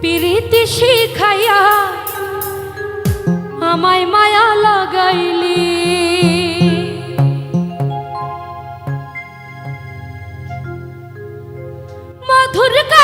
প্রীতি শিখাইয়া আমায় মায়া লাগাইলি। মধুর কা